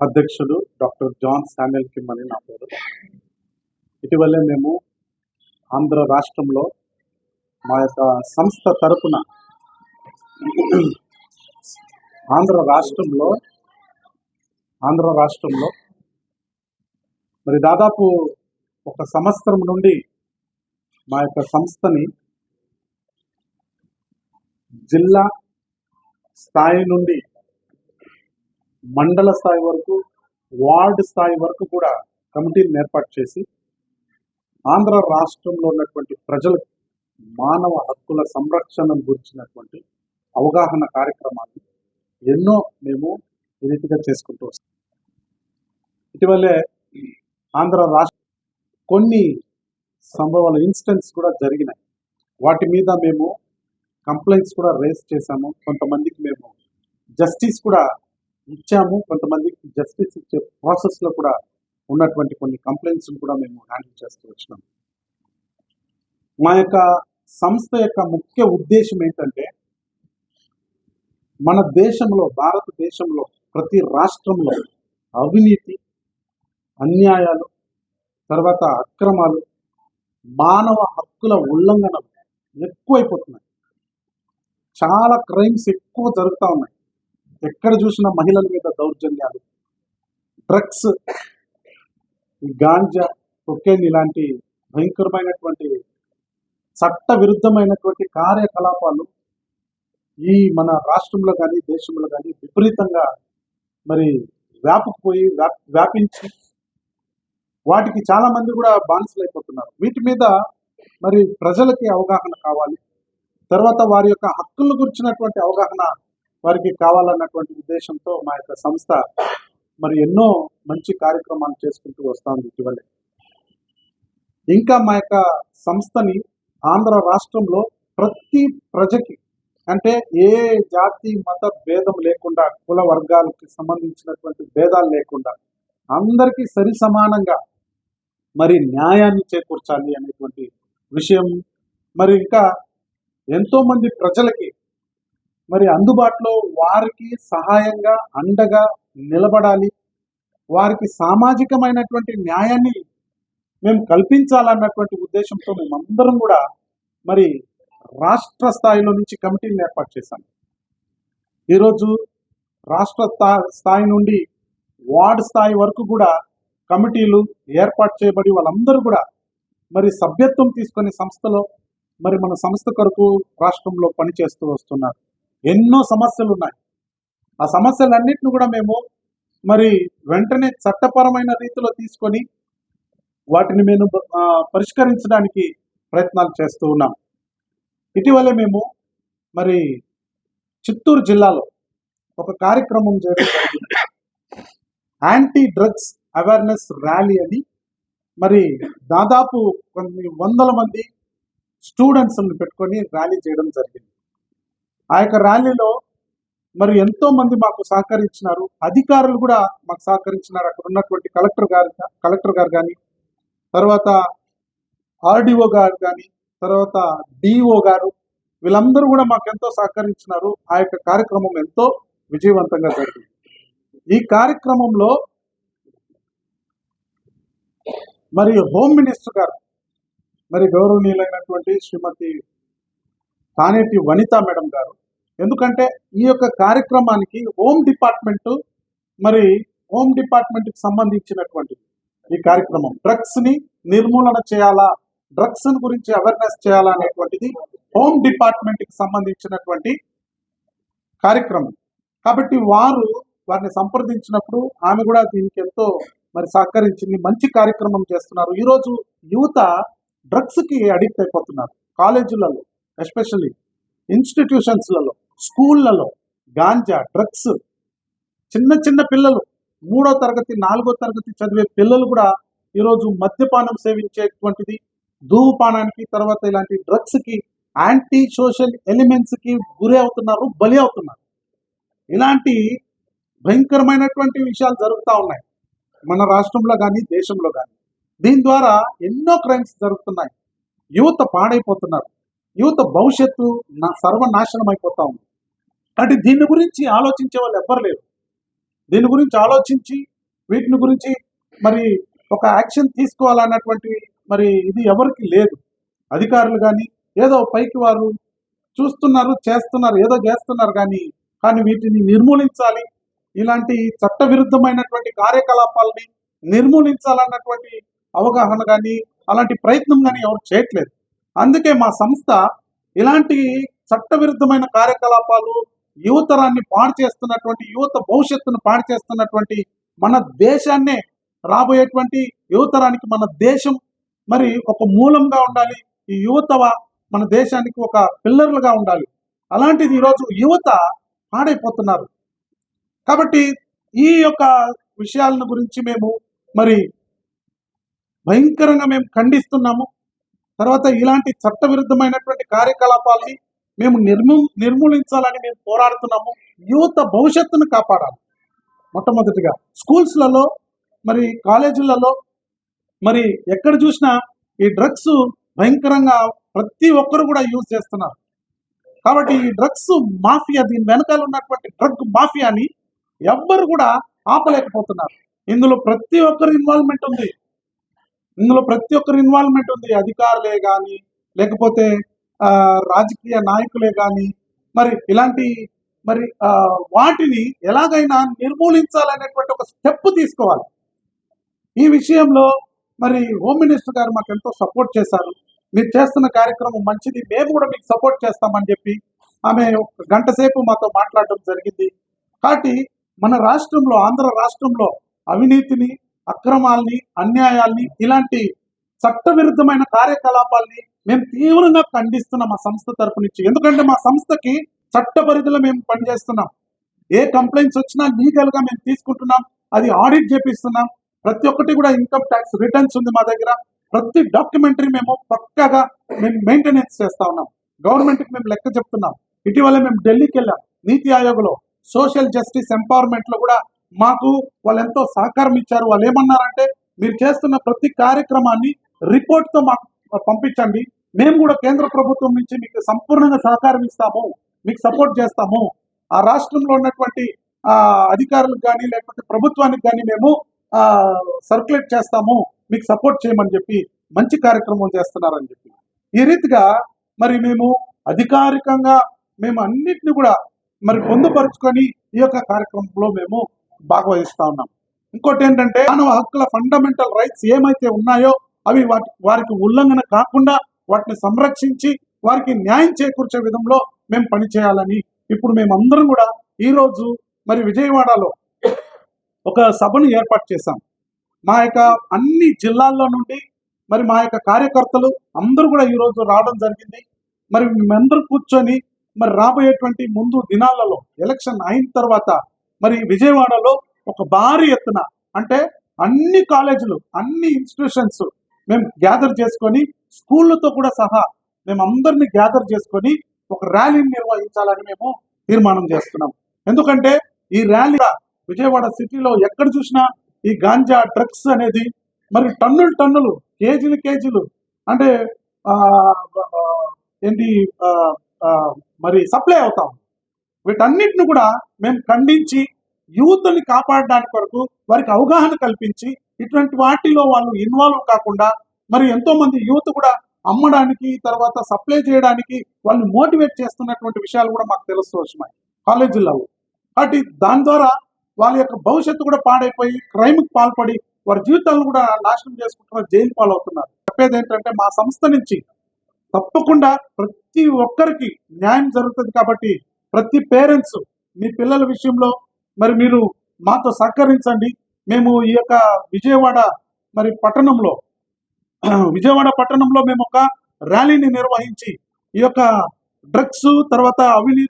అధ్యక్షుడు doctor John Samuel Kim అని నా పేరు. ఇటీవలే మేము ఆంధ్ర రాష్ట్రంలో మా యొక్క సంస్థ తరపున ఆంధ్ర రాష్ట్రంలో ఆంధ్ర రాష్ట్రంలో మరి దాదాపు ఒక సంవత్సరం నుండి మా యొక్క సంస్థని జిల్లా స్థాయి నుండి మండల స్థాయి వరకు వార్డు స్థాయి వరకు కూడా కమిటీని ఏర్పాటు చేసి ఆంధ్ర రాష్ట్రంలో ఉన్నటువంటి ప్రజలకు మానవ హక్కుల సంరక్షణ గురించినటువంటి అవగాహన కార్యక్రమాలు ఎన్నో మేము రీతిగా చేసుకుంటూ వస్తాం. ఇటీవలే ఆంధ్ర రాష్ట్ర కొన్ని సంభవాల ఇన్సిడెంట్స్ కూడా జరిగినాయి. వాటి మీద మేము కంప్లైంట్స్ కూడా రేస్ చేశాము. కొంతమందికి మేము జస్టిస్ కూడా ఇచ్చాము. కొంతమందికి జస్టిస్ ఇచ్చే ప్రాసెస్లో కూడా ఉన్నటువంటి కొన్ని కంప్లైంట్స్ కూడా మేము హ్యాండిల్ చేస్తూ వచ్చినాము మా యొక్క సంస్థ యొక్క ముఖ్య ఉద్దేశం ఏంటంటే మన దేశంలో భారతదేశంలో ప్రతి రాష్ట్రంలో అవినీతి అన్యాయాలు తర్వాత అక్రమాలు మానవ హక్కుల ఉల్లంఘనలు ఎక్కువైపోతున్నాయి. చాలా క్రైమ్స్ ఎక్కువ జరుగుతూ ఉన్నాయి. ఎక్కడ చూసినా మహిళల మీద దౌర్జన్యాలు. డ్రగ్స్ గాంజా కొకేన్ ఇలాంటి భయంకరమైనటువంటి చట్ట విరుద్ధమైనటువంటి కార్యకలాపాలు ఈ మన రాష్ట్రంలో కానీ దేశంలో కానీ విపరీతంగా మరి వ్యాపకపోయి వ్యాప్- వ్యాపించి వాటికి చాలా మంది కూడా బానిసలు అయిపోతున్నారు వీటి మీద మరి ప్రజలకి అవగాహన కావాలి. తర్వాత వారి యొక్క హక్కుల గురించినటువంటి అవగాహన వారికి కావాలన్నటువంటి ఉద్దేశంతో మా యొక్క సంస్థ మరి ఎన్నో మంచి కార్యక్రమాలు చేసుకుంటూ వస్తాం ఇటీవలే. ఇంకా మా యొక్క సంస్థని ఆంధ్ర రాష్ట్రంలో ప్రతి ప్రజకి అంటే ఏ జాతి మత భేదం లేకుండా కుల వర్గాలకి సంబంధించినటువంటి భేదాలు లేకుండా అందరికీ సరి సమానంగా మరి న్యాయాన్ని చేకూర్చాలి అనేటువంటి విషయం. మరి ఇంకా ఎంతో మంది ప్రజలకి మరి అందుబాటులో వారికి సహాయంగా అండగా నిలబడాలి. వారికి సామాజికమైనటువంటి న్యాయాన్ని మేము కల్పించాలన్నటువంటి ఉద్దేశంతో మేమందరం కూడా మరి రాష్ట్ర స్థాయిలో నుంచి కమిటీని ఏర్పాటు చేశాం. ఈరోజు రాష్ట్ర స్థా- స్థాయి నుండి వార్డు స్థాయి వరకు కూడా కమిటీలు ఏర్పాటు చేయబడి వాళ్ళందరూ కూడా మరి సభ్యత్వం తీసుకునే సంస్థలో మరి మన సంస్థ కొరకు రాష్ట్రంలో పనిచేస్తూ వస్తున్నారు. ఎన్నో సమస్యలు ఉన్నాయి ఆ సమస్యలన్నింటిని కూడా మేము మరి వెంటనే చట్టపరమైన రీతిలో తీసుకొని వాటిని మేము పరిష్కరించడానికి ప్రయత్నాలు చేస్తూ ఉన్నాం. ఇటీవలే మేము మరి చిత్తూరు జిల్లాలో ఒక కార్యక్రమం చేయడం జరిగింది. యాంటీ డ్రగ్స్ అవేర్నెస్ ర్యాలీ అని మరి దాదాపు కొన్ని వందల మంది స్టూడెంట్స్ని పెట్టుకొని ర్యాలీ చేయడం జరిగింది. ఆ యొక్క ర్యాలీలో మరి ఎంతో మంది మాకు సహకరించినారు. అధికారులు కూడా మాకు సహకరించినారు. అక్కడ ఉన్నటువంటి కలెక్టర్ గారు కలెక్టర్ గారు కానీ తర్వాత ఆర్డీఓ గారు కానీ తర్వాత డిఓ గారు వీళ్ళందరూ కూడా మాకు ఎంతో సహకరించినారు. ఆ యొక్క కార్యక్రమం ఎంతో విజయవంతంగా జరిగింది. ఈ కార్యక్రమంలో మరి హోమ్ మినిస్టర్ గారు మరి గౌరవనీయులైనటువంటి శ్రీమతి తానేటి వనిత మేడం గారు. ఎందుకంటే ఈ యొక్క కార్యక్రమానికి హోమ్ డిపార్ట్మెంట్ మరి హోమ్ డిపార్ట్మెంట్కి సంబంధించినటువంటి ఈ కార్యక్రమం. డ్రగ్స్ని నిర్మూలన చేయాలా? డ్రగ్స్ గురించి అవేర్నెస్ చేయాలా అనేటువంటిది హోమ్ డిపార్ట్మెంట్కి సంబంధించినటువంటి కార్యక్రమం. కాబట్టి వారు వారిని సంప్రదించినప్పుడు ఆమె కూడా దీనికి ఎంతో మరి సహకరించింది. మంచి కార్యక్రమం చేస్తున్నారు. ఈరోజు యువత డ్రగ్స్కి అడిక్ట్ అయిపోతున్నారు కాలేజీలలో. ఎస్పెషల్లీ ఇన్స్టిట్యూషన్స్లలో స్కూళ్ళలో గాంజా డ్రగ్స్ చిన్న చిన్న పిల్లలు మూడో తరగతి నాలుగో తరగతి చదివే పిల్లలు కూడా ఈరోజు మద్యపానం సేవించేటువంటిది ధూమపానానికి తర్వాత ఇలాంటి డ్రగ్స్కి యాంటీ సోషల్ ఎలిమెంట్స్కి గురి అవుతున్నారు బలి అవుతున్నారు. ఇలాంటి భయంకరమైనటువంటి విషయాలు జరుగుతూ ఉన్నాయి మన రాష్ట్రంలో కానీ దేశంలో కానీ దీని ద్వారా ఎన్నో క్రైమ్స్ జరుగుతున్నాయి. యువత పాడైపోతున్నారు. యువత భవిష్యత్తు నా సర్వనాశనం అయిపోతా ఉంది. అంటే దీని గురించి ఆలోచించే వాళ్ళు ఎవ్వరు లేరు. దీని గురించి ఆలోచించి వీటిని గురించి మరి ఒక యాక్షన్ తీసుకోవాలన్నటువంటి మరి ఇది ఎవరికి లేదు. అధికారులు కానీ ఏదో పైకి వారు చూస్తున్నారు చేస్తున్నారు ఏదో చేస్తున్నారు కానీ కానీ వీటిని నిర్మూలించాలి. ఇలాంటి చట్టవిరుద్ధమైనటువంటి కార్యకలాపాలని నిర్మూలించాలన్నటువంటి అవగాహన కానీ అలాంటి ప్రయత్నం కానీ ఎవరు చేయట్లేదు. అందుకే మా సంస్థ ఇలాంటి చట్టవిరుద్ధమైన కార్యకలాపాలు యువతరాన్ని పాడు చేస్తున్నటువంటి యువత భవిష్యత్తును పాడు చేస్తున్నటువంటి మన దేశాన్నే రాబోయేటువంటి యువతరానికి మన దేశం మరి ఒక మూలంగా ఉండాలి. ఈ యువత మన దేశానికి ఒక పిల్లర్లుగా ఉండాలి. అలాంటిది ఈరోజు యువత పాడైపోతున్నారు. కాబట్టి ఈ యొక్క విషయాలను గురించి మేము మరి భయంకరంగా మేము ఖండిస్తున్నాము. తర్వాత ఇలాంటి చట్టవిరుద్ధమైనటువంటి కార్యకలాపాలని మేము నిర్మూ నిర్మూలించాలని మేము పోరాడుతున్నాము. యువత భవిష్యత్తును కాపాడాలి. మొట్టమొదటిగా స్కూల్స్లలో మరి కాలేజీలలో మరి ఎక్కడ చూసినా ఈ డ్రగ్స్ భయంకరంగా ప్రతి ఒక్కరు కూడా యూజ్ చేస్తున్నారు. కాబట్టి ఈ డ్రగ్స్ మాఫియా దీని వెనకాల ఉన్నటువంటి డ్రగ్ మాఫియాని ఎవ్వరు కూడా ఆపలేకపోతున్నారు. ఇందులో ప్రతి ఒక్కరు ఇన్వాల్వ్మెంట్ ఉంది. ఇందులో ప్రతి ఒక్కరి ఇన్వాల్వ్మెంట్ ఉంది. అధికారులే కానీ లేకపోతే రాజకీయ నాయకులే కానీ మరి ఇలాంటి మరి వాటిని ఎలాగైనా నిర్మూలించాలనేటువంటి ఒక స్టెప్ తీసుకోవాలి. ఈ విషయంలో మరి హోమ్ మినిస్టర్ గారు మాకు ఎంతో సపోర్ట్ చేశారు. మీరు చేస్తున్న కార్యక్రమం మంచిది. మేము కూడా మీకు సపోర్ట్ చేస్తామని చెప్పి ఆమె ఒక గంట సేపు మాతో మాట్లాడడం జరిగింది. కాబట్టి మన రాష్ట్రంలో ఆంధ్ర రాష్ట్రంలో అవినీతిని అక్రమాల్ని అన్యాయాల్ని ఇలాంటి చట్టవిరుద్ధమైన కార్యకలాపాల్ని మేము తీవ్రంగా ఖండిస్తున్నాం మా సంస్థ తరపు నుంచి. ఎందుకంటే మా సంస్థకి చట్ట పరిధిలో మేము పనిచేస్తున్నాం. ఏ కంప్లైంట్స్ వచ్చినా లీగల్గా మేము తీసుకుంటున్నాం. అది ఆడిట్ చేపిస్తున్నాం. ప్రతి ఒక్కటి కూడా ఇన్కమ్ ట్యాక్స్ రిటర్న్స్ ఉంది మా దగ్గర. ప్రతి డాక్యుమెంటరీ మేము పక్కాగా మేము మెయింటెనెన్స్ చేస్తా ఉన్నాం. గవర్నమెంట్కి మేము లెక్క చెప్తున్నాం. ఇటీవల మేము ఢిల్లీకి వెళ్ళాం. నీతి ఆయోగ్లో సోషల్ జస్టిస్ ఎంపవర్మెంట్లో కూడా మాకు వాళ్ళు ఎంతో సహకారం ఇచ్చారు. వాళ్ళు ఏమన్నారంటే మీరు చేస్తున్న ప్రతి కార్యక్రమాన్ని రిపోర్ట్తో మాకు పంపించండి. మేము కూడా కేంద్ర ప్రభుత్వం నుంచి మీకు సంపూర్ణంగా సహకారం ఇస్తాము. మీకు సపోర్ట్ చేస్తాము. ఆ రాష్ట్రంలో ఉన్నటువంటి అధికారులకు కానీ లేకపోతే ప్రభుత్వానికి కానీ మేము సర్క్యులేట్ చేస్తాము. మీకు సపోర్ట్ చేయమని చెప్పి మంచి కార్యక్రమం చేస్తున్నారని చెప్పి. ఈ రీతిగా మరి మేము అధికారికంగా మేము అన్నిటిని కూడా మరి పొందుపరుచుకొని ఈ యొక్క కార్యక్రమంలో మేము భాగవహిస్తా ఉన్నాం. ఇంకోటి ఏంటంటే మానవ హక్కుల ఫండమెంటల్ రైట్స్ ఏమైతే ఉన్నాయో అవి వాటి వారికి ఉల్లంఘన కాకుండా వాటిని సంరక్షించి వారికి న్యాయం చేకూర్చే విధంలో మేము పనిచేయాలని ఇప్పుడు మేమందరం కూడా ఈ రోజు మరి విజయవాడలో ఒక సభను ఏర్పాటు చేశాం. మా యొక్క అన్ని జిల్లాల్లో నుండి మరి మా యొక్క కార్యకర్తలు అందరూ కూడా ఈ రోజు రావడం జరిగింది. మరి మేమందరూ కూర్చొని మరి రాబోయేటువంటి ముందు దినాలలో ఎలక్షన్ అయిన తర్వాత మరి విజయవాడలో ఒక భారీ ఎత్తున అంటే అన్ని కాలేజీలు అన్ని ఇన్స్టిట్యూషన్స్ మేము గ్యాదర్ చేసుకొని స్కూళ్ళతో కూడా సహా మేము అందరినీ గ్యాదర్ చేసుకొని ఒక ర్యాలీని నిర్వహించాలని మేము తీర్మానం చేస్తున్నాం. ఎందుకంటే ఈ ర్యాలీ విజయవాడ సిటీలో ఎక్కడ చూసినా ఈ గాంజా డ్రగ్స్ అనేది మరి టన్నులు టన్నులు కేజీలు కేజీలు అంటే ఏంటి మరి సప్లై అవుతాం వీటన్నిటిని కూడా మేము ఖండించి యూత్ని కాపాడడానికి వరకు వారికి అవగాహన కల్పించి ఇటువంటి వాటిలో వాళ్ళు ఇన్వాల్వ్ కాకుండా మరి ఎంతో మంది యూత్ కూడా అమ్మడానికి తర్వాత సప్లై చేయడానికి వాళ్ళు మోటివేట్ చేస్తున్నటువంటి విషయాలు కూడా మాకు తెలుస్తూ వచ్చినాయి కాలేజీల్లో. కాబట్టి దాని ద్వారా వాళ్ళ యొక్క భవిష్యత్తు కూడా పాడైపోయి క్రైమ్కి పాల్పడి వారి జీవితాలను కూడా నాశనం చేసుకుంటున్నారు జైలు పాలవుతున్నారు. చెప్పేది ఏంటంటే మా సంస్థ నుంచి తప్పకుండా ప్రతి ఒక్కరికి న్యాయం జరుగుతుంది కాబట్టి ప్రతి పేరెంట్స్ మీ పిల్లల విషయంలో మరి మీరు మాతో సహకరించండి. మేము ఈ యొక్క విజయవాడ మరి పట్టణంలో విజయవాడ పట్టణంలో మేము ఒక ర్యాలీని నిర్వహించి ఈ యొక్క డ్రగ్స్ తర్వాత అవినీతి